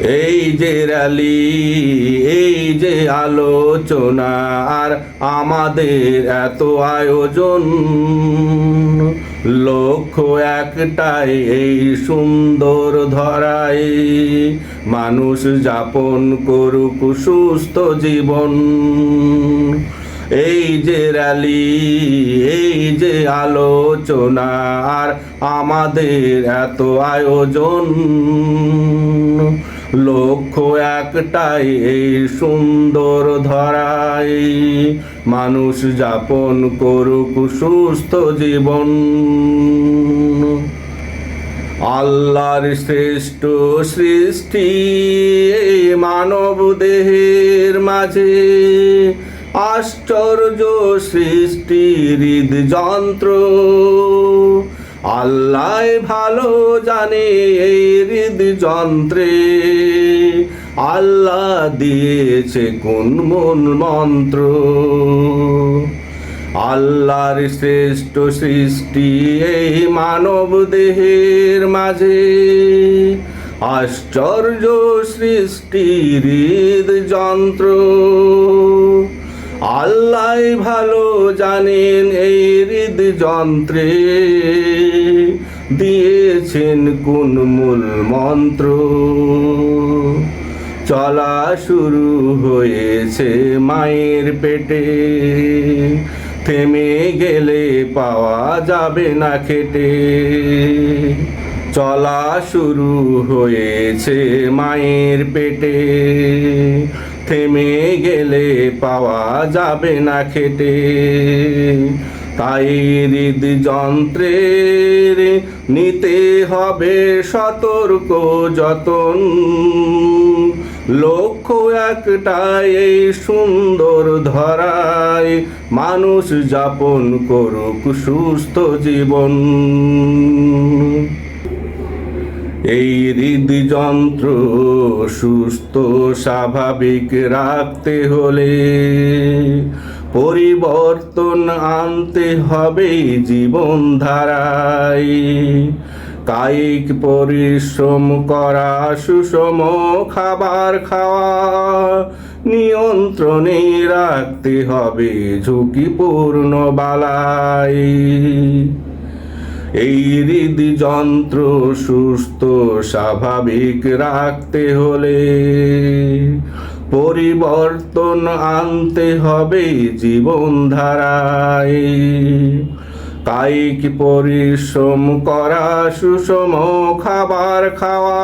এই যে র্যালি এই যে আলোচনা, আর আমাদের এত আয়োজন। লক্ষ্য একটাই এই সুন্দর ধরাই, মানুষ যাপন করুক সুস্থ জীবন। এই যে র্যালি এই যে আলোচনা, আর আমাদের এত আয়োজন। লক্ষ্য একটাই, এই সুন্দর ধরাই। মানুষ যাপন করুক সুস্থ জীবন। আল্লাহর শ্রেষ্ঠ সৃষ্টি মানব দেহের মাঝে। আশ্চর্য সৃষ্টি হৃদযন্ত্র। আল্লাহ ভালো জানে এই হৃদযন্ত্রে। আল্লাহ দিয়েছে কোন মন মন্ত্র। আল্লাহর শ্রেষ্ঠ সৃষ্টি এই মানব দেহের মাঝে। আশ্চর্য সৃষ্টি হৃদযন্ত্র। আল্লাহ ভালো জানেন এই হৃদযন্ত্রে। দিয়েছেন কোন মূল মন্ত্র। চলা শুরু হয়েছে মায়ের পেটে। থেমে গেলে পাওয়া যাবে না খেটে। চলা শুরু হয়েছে মায়ের পেটে। থেমে গেলে পাওয়া যাবে না খেটে। তাই হৃদযন্ত্রের নিতে হবে সতর্ক যতন। লক্ষ্য একটাই এই সুন্দর ধরায় মানুষ যাপন করুক সুস্থ জীবন। এই হৃদযন্ত্র সুস্থ স্বাভাবিক রাখতে হলে পরিবর্তন আনতে হবে জীবনধারায়। কায়িক পরিশ্রম করা, সুষম খাবার খাওয়া, নিয়ন্ত্রণে রাখতে হবে ঝুঁকিপূর্ণ বালাই। এই হৃদযন্ত্র সুস্থ, স্বাভাবিক রাখতে হলে পরিবর্তন আনতে হবে জীবনধারায় কায়িক পরিশ্রম করা সুষম খাবার খাওয়া।